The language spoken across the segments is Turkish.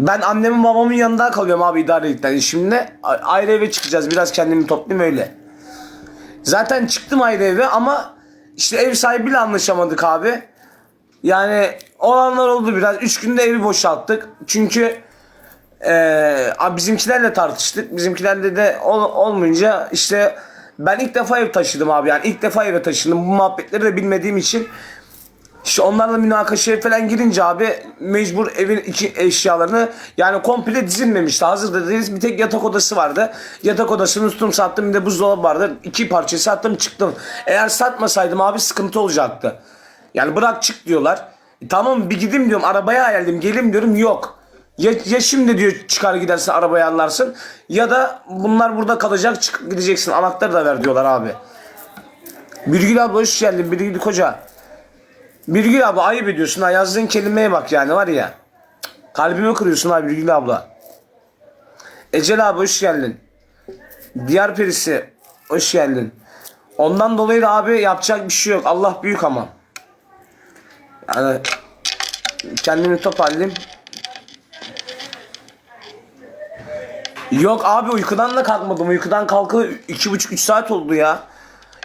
Ben annemin babamın yanında kalıyorum abi idarelikten. Şimdi ayrı eve çıkacağız. Biraz kendimi toplayayım öyle. Zaten çıktım ayrı eve ama işte ev sahibiyle anlaşamadık abi. Yani olanlar oldu biraz. Üç günde evi boşalttık. Çünkü abi bizimkilerle tartıştık. Bizimkilerle de ol- olmayınca işte ben ilk defa ev taşıdım abi. Yani ilk defa eve taşındım. Bu muhabbetleri de bilmediğim için işte onlarla münakaşaya falan girince abi mecbur evin iki eşyalarını yani komple dizilmemişti. Hazırda değiliz. Bir tek yatak odası vardı. Yatak odasını tuttum sattım bir de buzdolabı vardı. İki parça sattım çıktım. Eğer satmasaydım abi sıkıntı olacaktı. Yani bırak çık diyorlar. E tamam bir gideyim diyorum arabaya ayarlayayım gelim diyorum yok. Ya, ya şimdi diyor çıkar gidersin arabayı anlarsın ya da bunlar burada kalacak çıkıp gideceksin anahtarı da ver diyorlar abi. Birgül abla hoş geldin Birgül Koca. Birgül abla ayıp ediyorsun ha yazdığın kelimeye bak yani var ya. Kalbimi kırıyorsun ha Birgül abla. Ecel abi hoş geldin. Diğer perisi hoş geldin. Ondan dolayı da abi yapacak bir şey yok. Allah büyük ama. Yani kendimi toparlayayım. Yok abi uykudan da kalkmadım. Uykudan kalkalı iki buçuk üç saat oldu ya.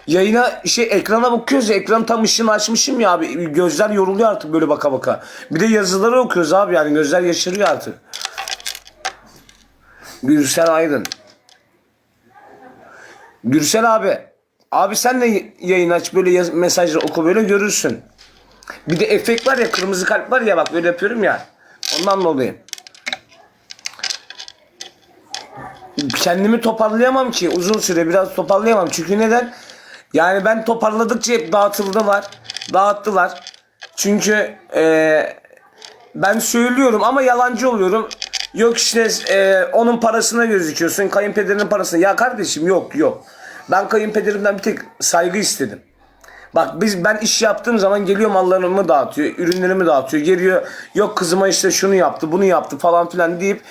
Yayına şey ekrana bakıyoruz ya ekran tam ışığını açmışım ya abi gözler yoruluyor artık böyle baka baka. Bir de yazıları okuyoruz abi yani gözler yaşarıyor artık. Gürsel Aydın. Gürsel abi. Abi sen de yayın aç böyle yaz- mesajları oku böyle görürsün. Bir de efekt var ya kırmızı kalp var ya bak böyle yapıyorum ya. Ondan dolayı. kendimi toparlayamam ki uzun süre biraz toparlayamam. Çünkü neden? Yani ben toparladıkça hep dağıtıldılar. Dağıttılar. Çünkü eee, ben söylüyorum ama yalancı oluyorum. Yok işte eee, onun parasına gözüküyorsun. Kayınpederinin parasına. Ya kardeşim yok yok. Ben kayınpederimden bir tek saygı istedim. Bak biz ben iş yaptığım zaman geliyor mallarımı dağıtıyor, ürünlerimi dağıtıyor. Geliyor yok kızıma işte şunu yaptı, bunu yaptı falan filan deyip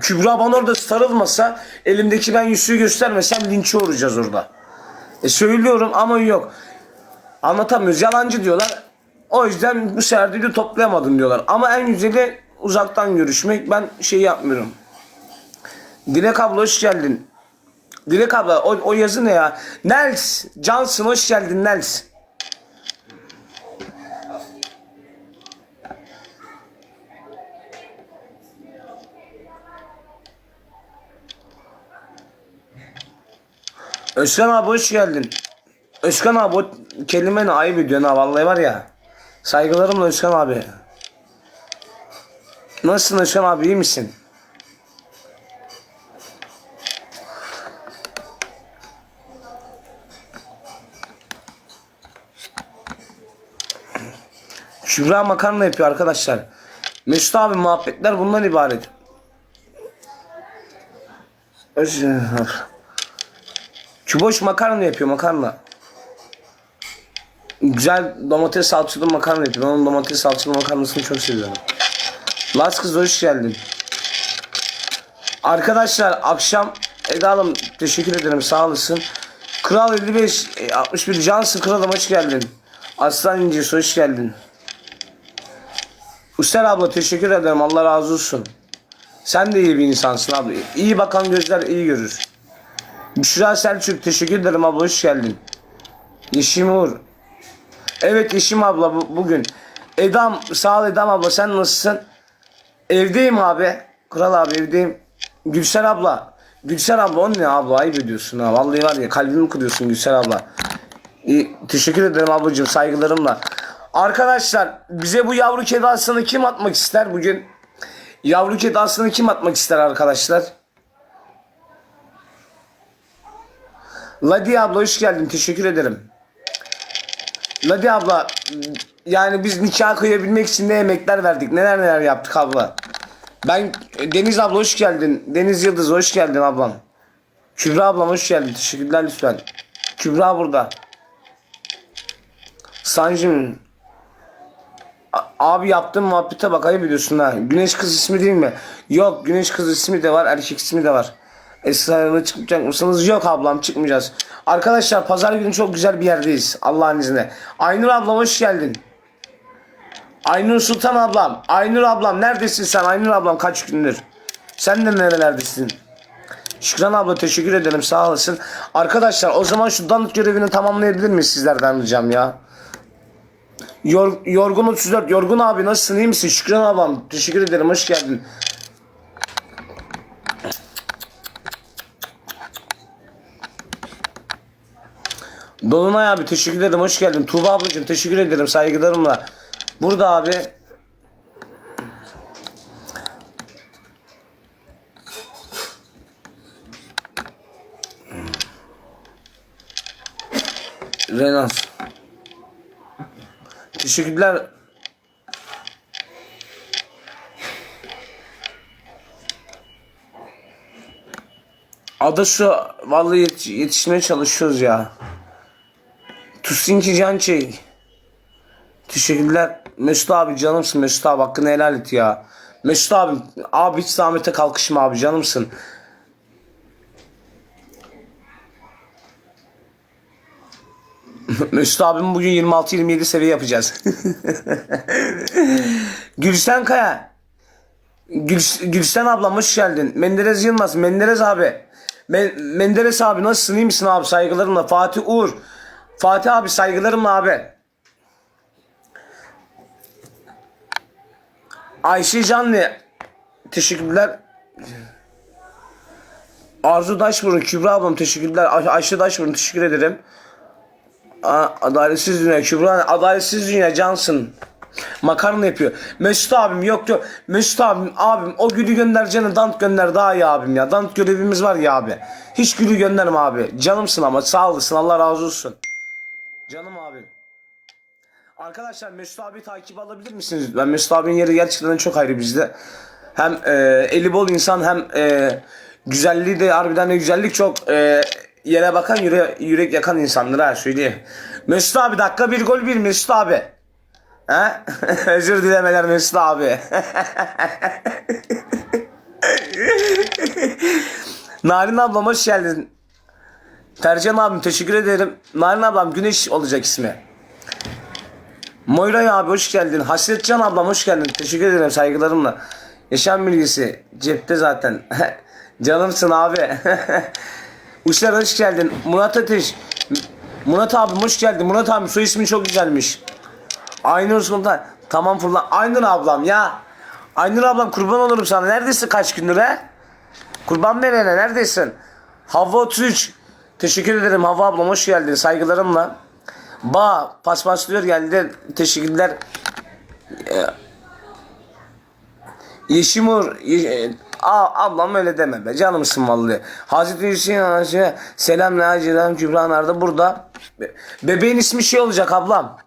Kübra bana orada sarılmasa, elimdeki ben yüzüğü göstermesem linçe uğrayacağız orada. E söylüyorum ama yok. Anlatamıyoruz. Yalancı diyorlar. O yüzden bu sefer toplayamadım diyorlar. Ama en güzeli uzaktan görüşmek. Ben şey yapmıyorum. Dilek abla hoş geldin. Dilek abla o, o yazı ne ya? Nels Johnson hoş geldin Nels. Özkan abi hoş geldin. Özkan abi o kelimeni ayıp ediyorsun ha vallahi var ya. Saygılarımla Özkan abi. Nasılsın Özkan abi iyi misin? Şübra makarna yapıyor arkadaşlar. Mesut abi muhabbetler bundan ibaret. Özcan. Çuboş makarna yapıyor makarna. Güzel domates salçalı makarna yapıyor. Ben onun domates salçalı makarnasını çok seviyorum. Las kız hoş geldin. Arkadaşlar akşam Eda Hanım teşekkür ederim sağ olasın. Kral 55 e, 61 Cansın kralım hoş geldin. Aslan İncisi hoş geldin. Üstel abla teşekkür ederim Allah razı olsun. Sen de iyi bir insansın abla. İyi bakan gözler iyi görür. Büşra Selçuk teşekkür ederim abla hoş geldin. Yeşim Uğur. Evet Yeşim abla bu- bugün. Edam sağ ol Edam abla sen nasılsın? Evdeyim abi. Kral abi evdeyim. Gülser abla. Gülser abla o ne abla ayıp ediyorsun ha. Vallahi var ya kalbimi kırıyorsun Gülser abla. İyi, teşekkür ederim ablacığım saygılarımla. Arkadaşlar bize bu yavru kedi kim atmak ister bugün? Yavru kedi kim atmak ister arkadaşlar? Ladi abla hoş geldin. Teşekkür ederim. Ladi abla yani biz nikah kıyabilmek için ne emekler verdik. Neler neler yaptık abla. Ben Deniz abla hoş geldin. Deniz Yıldız hoş geldin ablam. Kübra ablam hoş geldin. Teşekkürler lütfen. Kübra burada. Sancım. Abi yaptığın muhabbete bak ayıp ediyorsun ha. Güneş kız ismi değil mi? Yok güneş kız ismi de var erkek ismi de var. Esra'ya çıkacak mısınız? Yok ablam çıkmayacağız. Arkadaşlar pazar günü çok güzel bir yerdeyiz. Allah'ın izniyle. Aynur ablam hoş geldin. Aynur Sultan ablam. Aynur ablam neredesin sen? Aynur ablam kaç gündür? Sen de nerelerdesin? Şükran abla teşekkür ederim sağ olasın. Arkadaşlar o zaman şu danıt görevini tamamlayabilir miyiz sizlerden ricam ya? Yor, Yorgun 34. Yorgun abi nasılsın iyi misin? Şükran ablam teşekkür ederim hoş geldin. Dolunay abi teşekkür ederim hoş geldin. Tuğba ablacığım teşekkür ederim saygılarımla. Burada abi Renas. Teşekkürler. Ada şu vallahi yet- yetişmeye çalışıyoruz ya. Tusinki Cançey. Teşekkürler. Mesut abi canımsın Mesut abi hakkını helal et ya. Mesut abi abi hiç zahmete kalkışma abi canımsın. Mesut abim bugün 26-27 seviye yapacağız. Gülsen Kaya. Gül, Gülsen ablam hoş geldin. Menderes Yılmaz. Menderes abi. Men, Menderes abi nasılsın iyi misin abi saygılarımla. Fatih Uğur. Fatih abi saygılarımla abi. Ayşe Canlı. Teşekkürler. Arzu Daşburun, Kübra ablam teşekkürler. Ay- Ayşe Daşburun teşekkür ederim. Aa, adaletsiz dünya Kübra adaletsiz dünya cansın. Makarna yapıyor. Mesut abim yok yok. Mesut abim abim o gülü göndereceğine dant gönder daha iyi abim ya. Dant görevimiz var ya abi. Hiç gülü gönderme abi. Canımsın ama sağ olasın Allah razı olsun. Canım abi. Arkadaşlar Mesut abi takip alabilir misiniz? Ben Mesut abinin yeri gerçekten çok ayrı bizde. Hem e, eli bol insan hem e, güzelliği de harbiden de güzellik çok e, yere bakan yüre, yürek yakan insanlar ha söyleyeyim. Mesut abi dakika bir gol bir Mesut abi. He? Özür dilemeler Mesut abi. Narin ablam hoş geldin. Tercan abim teşekkür ederim. Narin ablam Güneş olacak ismi. Moyray abi hoş geldin. Hasretcan ablam hoş geldin. Teşekkür ederim saygılarımla. Yaşam bilgisi cepte zaten. Canımsın abi. Uşlar hoş geldin. Murat Ateş. Murat abim hoş geldin. Murat abim soy ismin çok güzelmiş. Aynur Sultan. Tamam fırlan. Aynur ablam ya. Aynur ablam kurban olurum sana. Neredesin kaç gündür he? Kurban verene neredesin? Havva 33. Teşekkür ederim Havva ablam hoş geldin. Saygılarımla. Ba paspaslıyor geldi. Teşekkürler. Ee, Yeşimur Ye- e, Aa, ablam öyle deme be canımsın vallahi. Hazreti Hüseyin Anacı selam Naciye'den Kübra Nar da burada. Be- bebeğin ismi şey olacak ablam.